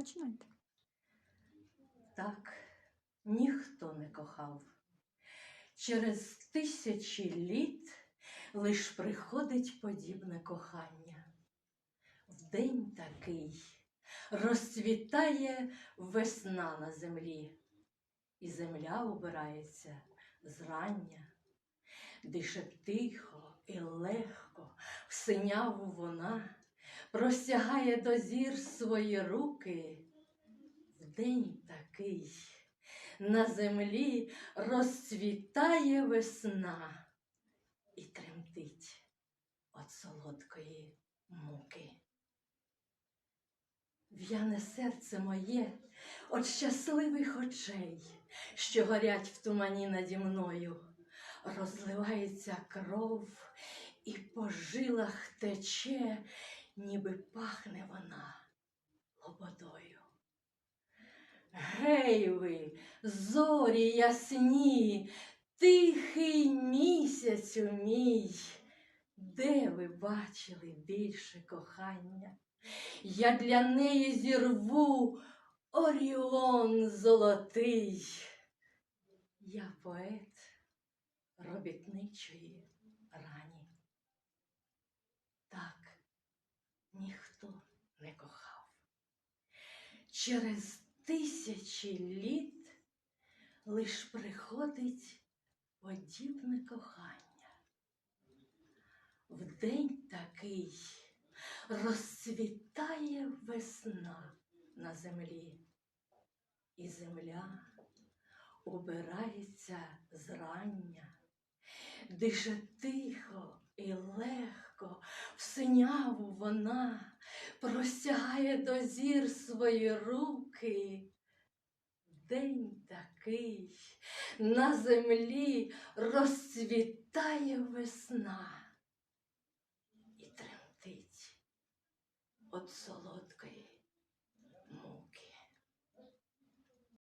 Починайте. Так ніхто не кохав. Через тисячі літ лиш приходить подібне кохання. В день такий розцвітає весна на землі, і земля убирається зрання, дише тихо і легко, синяву вона простягає до зір свої руки. В день такий на землі розцвітає весна і тремтить від солодкої муки. В'яне серце моє от щасливих очей, що горять в тумані наді мною, розливається кров і по жилах тече, ніби пахне вона лободою. Гей ви, зорі ясні, тихий місяцю мій, де ви бачили більше кохання? Я для неї зірву Оріон золотий. Я поет робітничої рані. Так ніхто не кохав. Через тисячі літ лиш приходить подібне кохання. В день такий розцвітає весна на землі, і земля убирається зрання, дише тихо і легко, в синяву вона простягає до зір свої руки. День такий на землі розцвітає весна і тремтить от солодкої